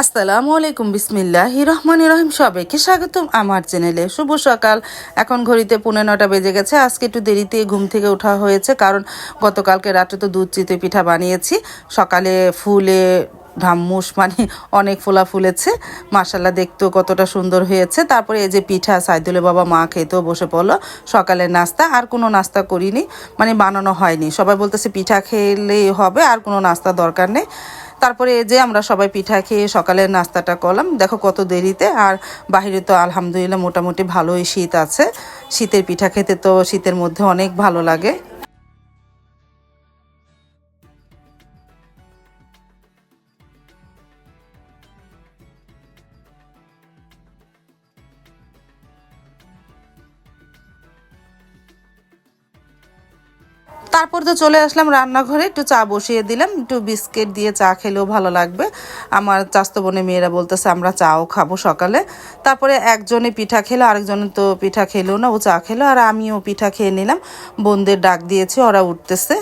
আসসালামু আলাইকুম, বিসমিল্লাহ রহমান রহিম। সবাইকে স্বাগতম আমার চ্যানেলে। শুভ সকাল। এখন ঘড়িতে পৌনে নটা বেজে গেছে। আজকে একটু দেরিতে ঘুম থেকে ওঠা হয়েছে, কারণ গতকালকে রাতে তো দুধ চিতই পিঠা বানিয়েছি। সকালে ফুলে, ঢাম্মুস মানে অনেক ফোলা ফুলেছে। মাসাল্লাহ দেখতেও কতটা সুন্দর হয়েছে। তারপরে এই যে পিঠা, সাইদুলে বাবা মা খেতেও বসে পড়ল। সকালের নাস্তা, আর কোনো নাস্তা করিনি। মানে বানানো হয়নি। সবাই বলতেছে পিঠা খেলেই হবে, আর কোনো নাস্তা দরকার নেই। তারপরে এই যে আমরা সবাই পিঠা খেয়ে সকালের নাস্তাটা করলাম। দেখো কত দেরিতে। আর বাহিরে তো আলহামদুলিল্লাহ মোটামুটি ভালোই শীত আছে। শীতের পিঠা খেতে তো শীতের মধ্যে অনেক ভালো লাগে। তারপর তো চলে আসলাম রান্নাঘরে, একটু চা বসিয়ে দিলাম, একটু বিস্কিট দিয়ে চা খেলেও ভালো লাগবে। আমার চাস্ত বোনে মেয়েরা বলতেছে, আমরা চাও খাব সকালে। তারপরে একজনে পিঠা খেলো, আরেকজনে তো পিঠা খেলো না, ও চা খেলো, আর আমিও পিঠা খেয়ে নিলাম। বোনদের ডাক দিয়েছি, ওরা উঠতেছে।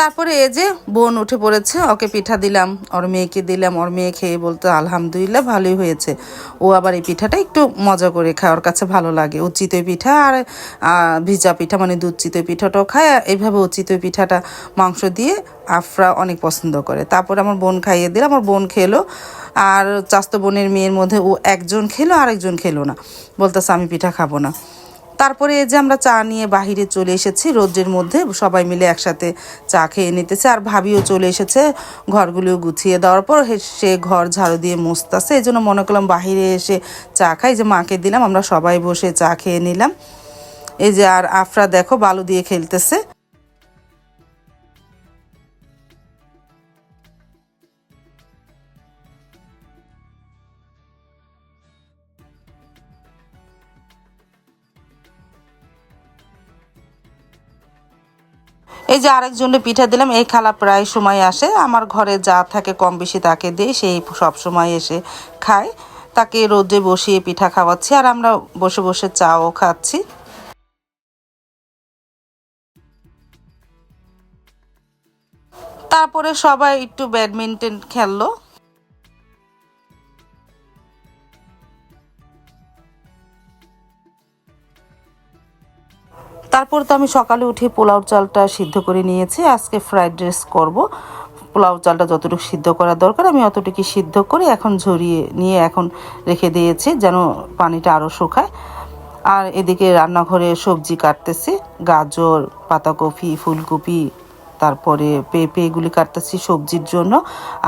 তারপরে এই যে বোন উঠে পড়েছে, ওকে পিঠা দিলাম। ওর মেয়েকে দিলাম, ওর মেয়ে খেয়ে বলতো, আলহামদুলিল্লাহ, ভালোই হয়েছে। ও আবার এই পিঠাটা একটু মজা করে খায়, ওর কাছে ভালো লাগে। ও চিতই পিঠা আর ভিজা পিঠা মানে দুধ চিতই পিঠাটাও খায়। এইভাবে ও চিতই পিঠাটা মাংস দিয়ে আফরা অনেক পছন্দ করে। তারপর আমার বোন খাইয়ে দিলাম আমার বোন খেলো। আর চাস্ত বোনের মেয়ের মধ্যে ও একজন খেলো, আরেকজন খেলো না। বলতেছে, আমি পিঠা খাব না। তারপরে এই যে আমরা চা নিয়ে বাহিরে চলে এসেছি, রোদ্রের মধ্যে সবাই মিলে একসাথে চা খেয়ে নিতেছে। আর ভাবিও চলে এসেছে ঘরগুলিও গুছিয়ে দেওয়ার পর সে ঘর ঝাড়ু দিয়ে মুছতেছে। এই জন্য মনে করলাম বাহিরে এসে চা খাই। যে মাকে দিলাম, আমরা সবাই বসে চা খেয়ে নিলাম। এই যে আর আফরা দেখো, বালু দিয়ে খেলতেছে। এই যে আরেকজনকে পিঠা দিলাম, এই খালা প্রায় সময় আসে। আমার ঘরে যা থাকে, কম বেশি তাকে দিয়ে সেই সব সময় এসে খায়। তাকে রোদে বসিয়ে পিঠা খাওয়াচ্ছি, আর আমরা বসে বসে চাও খাচ্ছি। তারপরে সবাই একটু ব্যাডমিন্টন খেললো। তারপর তো আমি সকালে উঠে পোলাও চালটা সিদ্ধ করে নিয়েছি। আজকে ফ্রাইড রাইস করব। পোলাও চালটা যতটুকু সিদ্ধ করা দরকার, আমি অতটুকু সিদ্ধ করে এখন ঝরিয়ে নিয়ে এখন রেখে দিয়েছি যেন পানিটা আরও শুকায়। আর এদিকে রান্নাঘরে সবজি কাটতেছি, গাজর, পাতাকপি, ফুলকপি, তারপরে পেঁপে এগুলি কাটতেছি সবজির জন্য।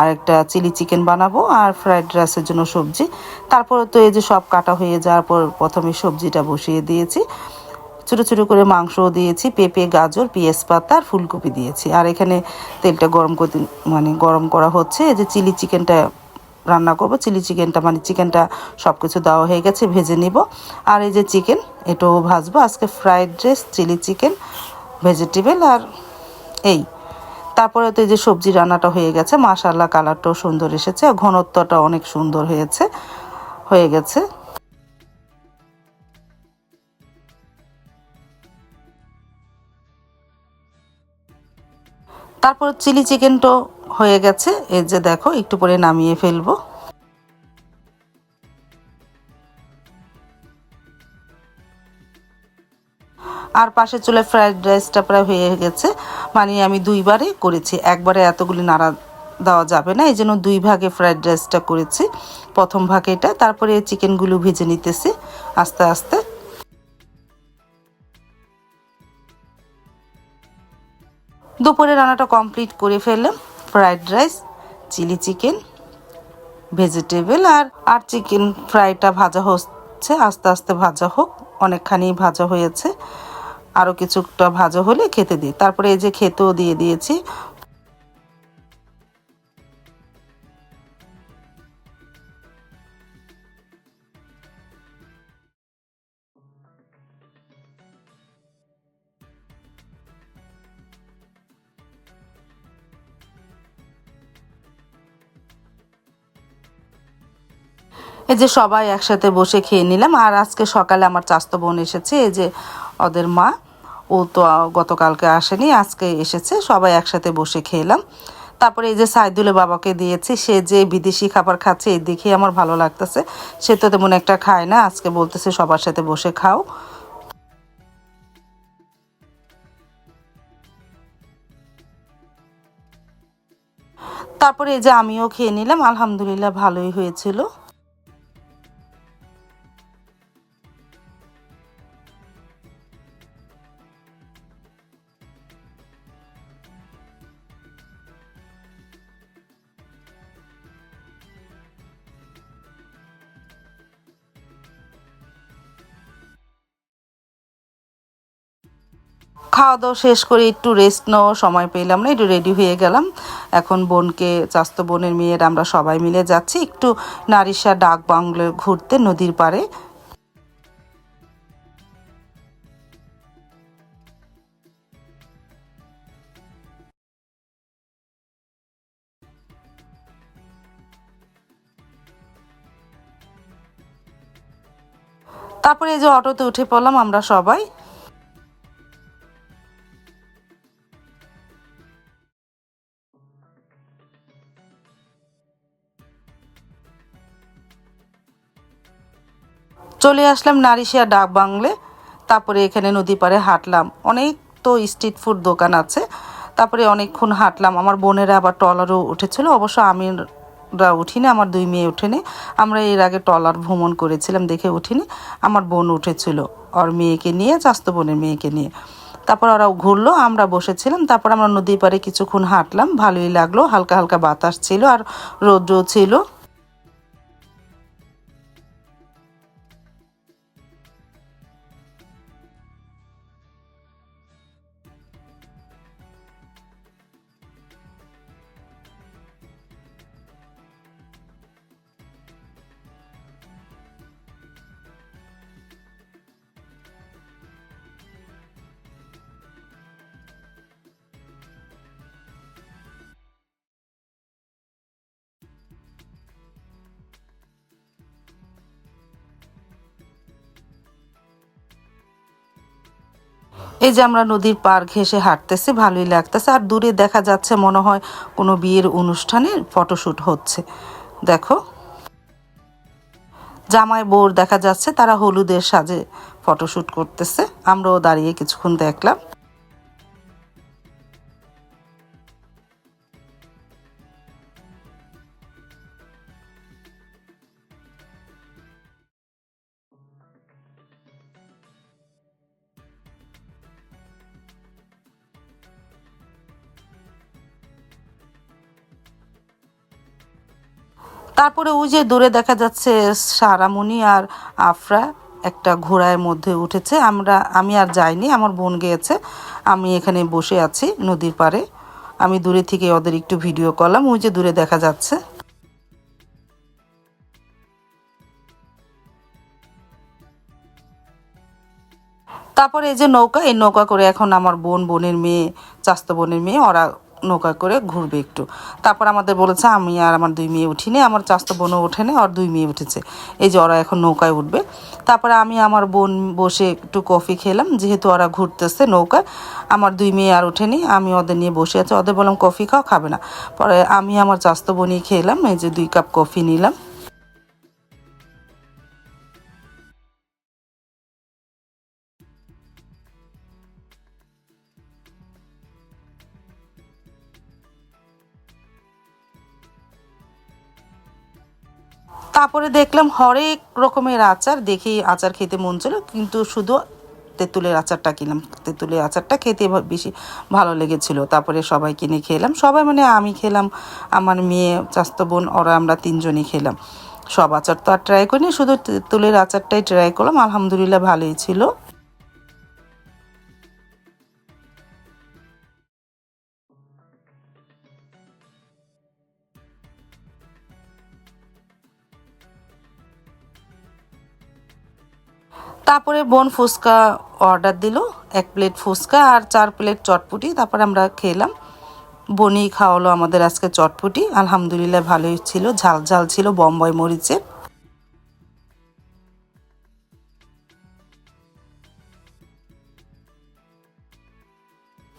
আর একটা চিলি চিকেন বানাবো আর ফ্রাইড রাইসের জন্য সবজি। তারপরে তো এই যে সব কাটা হয়ে যাওয়ার পর প্রথমে সবজিটা বসিয়ে দিয়েছি। ছোটো ছোটো করে মাংস দিয়েছি, পেঁপে, গাজর, পেঁয়াজ পাতা আর ফুলকপি দিয়েছি। আর এখানে তেলটা গরম করতে মানে গরম করা হচ্ছে। এই যে চিলি চিকেনটা রান্না করব, চিলি চিকেনটা মানে চিকেনটা সব কিছু দেওয়া হয়ে গেছে, ভেজে নিব। আর এই যে চিকেন, এটাও ভাজবো। আজকে fried rice, chilli chicken, vegetable আর এই। তারপরে তো এই যে সবজি রান্নাটা হয়ে গেছে। মাশাল্লাহ কালারটাও সুন্দর এসেছে। ঘনত্বটা অনেক সুন্দর হয়েছে হয়ে গেছে। তারপর চিলি চিকেনটা হয়ে গেছে। এই যে দেখো, একটু পরে নামিয়ে ফেলব। আর পাশে চলে ফ্রাইড রাইসটা প্রায় হয়ে গেছে। মানে আমি দুইবারে করেছি। একবারে এতগুলি নাড়া দেওয়া যাবে না। এই জন্য দুই ভাগে ফ্রাইড রাইসটা করেছি। প্রথম ভাগে এটা, তারপরে চিকেনগুলো ভেজে নিতেছি। আস্তে আস্তে। দুপুরে রান্নাটা কমপ্লিট করে ফেললাম। Fried rice chilli chicken vegetable আর আর চিকেন ফ্রাইটা ভাজা হচ্ছে। আস্তে আস্তে ভাজা হোক, অনেকখানি ভাজা হয়েছে। আরও কিছুটা ভাজা হলে খেতে দিই। তারপরে এই যে খেতেও দিয়ে দিয়েছি এই যে সবাই একসাথে বসে খেয়ে নিলাম। আর আজকে সকালে আমার চাস্ত বোন এসেছে, এই যে ওদের মা। ও তো গতকালকে আসেনি, আজকে এসেছে। সবাই একসাথে বসে খেলাম। তারপরে এই যে সাইদুলের বাবাকে দিয়েছি, সে যে বিদেশি খাবার খাচ্ছে এই দেখে আমার ভালো লাগতেছে। সে তো তেমন একটা খায় না, আজকে বলতেছে সবার সাথে বসে খাও। তারপরে এই যে আমিও খেয়ে নিলাম, আলহামদুলিল্লাহ ভালোই হয়েছিল। খাওয়া দাওয়া শেষ করে একটু রেস্ট নেওয়া সময় পেলাম না, একটু রেডি হয়ে গেলাম। এখন বোনকে, চাস্ত বোনের মেয়ের আমরা সবাই মিলে যাচ্ছি, একটু নারিশা ডাক বাংলো ঘুরতে নদীর পাড়ে। তারপরে এই যে অটোতে উঠে পড়লাম আমরা সবাই। চলে আসলাম নারিশিয়া ডাক বাংলে। তারপরে এখানে নদী পাড়ে হাঁটলাম। অনেক তো স্ট্রিট ফুড দোকান আছে। তারপরে অনেকক্ষণ হাঁটলাম। আমার বোনেরা আবার ট্রলারও উঠেছিল। অবশ্য আমি রা উঠিনি, আমার দুই মেয়ে উঠেনি। আমরা এর আগে ট্রলার ভ্রমণ করেছিলাম দেখে উঠিনি। আমার বোন উঠেছিল ওর মেয়েকে নিয়ে, চাস্ত বোনের মেয়েকে নিয়ে। তারপর ওরা ঘুরলো, আমরা বসেছিলাম। তারপর আমরা নদী পাড়ে কিছুক্ষণ হাঁটলাম। ভালোই লাগল। হালকা হালকা বাতাস ছিল আর রৌদ্র ছিল। এই যে আমরা নদীর পার ঘেসে হাঁটতেছি, ভালোই লাগতেছে। আর দূরে দেখা যাচ্ছে মনে হয় কোনো বিয়ের অনুষ্ঠানে ফটোশ্যুট হচ্ছে। দেখো। জামাই বোর দেখা যাচ্ছে, তারা হলুদের সাজে ফটোশ্যুট করতেছে। আমরাও দাঁড়িয়ে কিছুক্ষণ দেখলাম। তারপরে ওই যে দূরে দেখা যাচ্ছে সারামণি আর আফরা একটা ঘোড়ার মধ্যে উঠেছে। আমরা, আমি আর যাইনি, আমার বোন গিয়েছে। আমি এখানে বসে আছি নদীর পাড়ে। আমি দূরে থেকে ওদের একটু ভিডিও করলাম, ওই যে দূরে দেখা যাচ্ছে। তারপরে এই যে নৌকা, এই নৌকা করে এখন আমার বোন, বোনের মেয়ে, চাস্ত বোনের মেয়ে, ওরা নৌকা করে ঘুরবে একটু। তারপর আমাদের বলেছে, আমি আর আমার দুই মেয়ে উঠিনি, আমার চাস্তো বোনও ওঠেনি, আর দুই মেয়ে উঠেছে। এই যে ওরা এখন নৌকায় উঠবে। তারপরে আমি আমার বোন বসে একটু কফি খেলাম, যেহেতু ওরা ঘুরতেছে নৌকায়। আমার দুই মেয়ে আর ওঠেনি, আমি ওদের নিয়ে বসে আছি। ওদের বললাম, কফি খাওয়া খাবে না। পরে আমি আমার চাস্তো বোনই খেলাম, এই যে দুই কাপ কফি নিলাম। তারপরে দেখলাম হরেক রকমের আচার দেখি আচার খেতে মন ছিল কিন্তু শুধু তেঁতুলের আচারটা কিনলাম। তেঁতুলের আচারটা খেতে বেশি ভালো লেগেছিল। তারপরে সবাই কিনে খেলাম। সবাই মানে আমি খেলাম, আমার মেয়ে চাস্তো বোন, ওরা আমরা তিনজনই খেলাম। সব আচার তো আর ট্রাই করিনি, শুধু তেঁতুলের আচারটাই ট্রাই করলাম। আলহামদুলিল্লাহ ভালোই ছিল। তারপরে বোন ফুচকা অর্ডার দিল। এক প্লেট ফুচকা আর চার প্লেট চটপুটি। তারপরে আমরা খেলাম। বনি খাওয়ালো আমাদের আজকে চটপুটি। আলহামদুলিল্লাহ ভালোই ছিল। ঝাল ঝাল ছিল বম্বই মরিচের।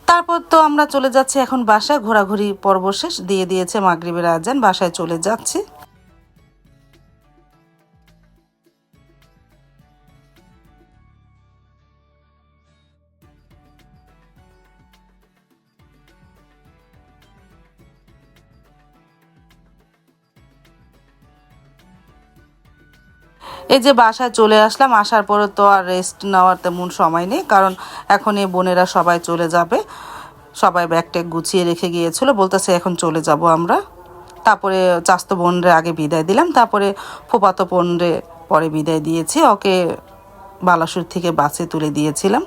তারপর তো আমরা চলে যাচ্ছি এখন বাসায়। ঘোরাঘুরি পর্ব শেষ। দিয়ে দিয়েছে মাগরীবের আজান। বাসায় চলে যাচ্ছি। এই যে বাসায় চলে আসলাম, আসার পরে তো আর রেস্ট নেওয়ার তেমন সময় নেই, কারণ এখন এই বোনেরা সবাই চলে যাবে। সবাই ব্যাগ ট্যাগ গুছিয়ে রেখে গিয়েছিল, বলতেছে এখন চলে যাব আমরা। তারপরে চাস্তো বোনরে আগে বিদায় দিলাম, তারপরে ফোপাতো বোনরে পরে বিদায় দিয়েছি, ওকে বালাসুর থেকে বাসে তুলে দিয়েছিলাম।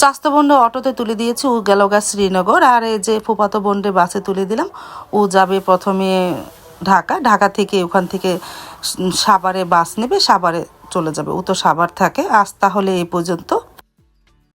চাস্তো বোনরে অটোতে তুলে দিয়েছি, ও গেল গা শ্রীনগর। আর এই যে ফুপাতো বোনরে বাসে তুলে দিলাম, ও যাবে প্রথমে ঢাকা। ঢাকা থেকে ওখান থেকে সাভারে বাস নেবে, সাভারে চলে যাবে। ও তো সাভার থাকে। আজ তাহলে এই পর্যন্ত।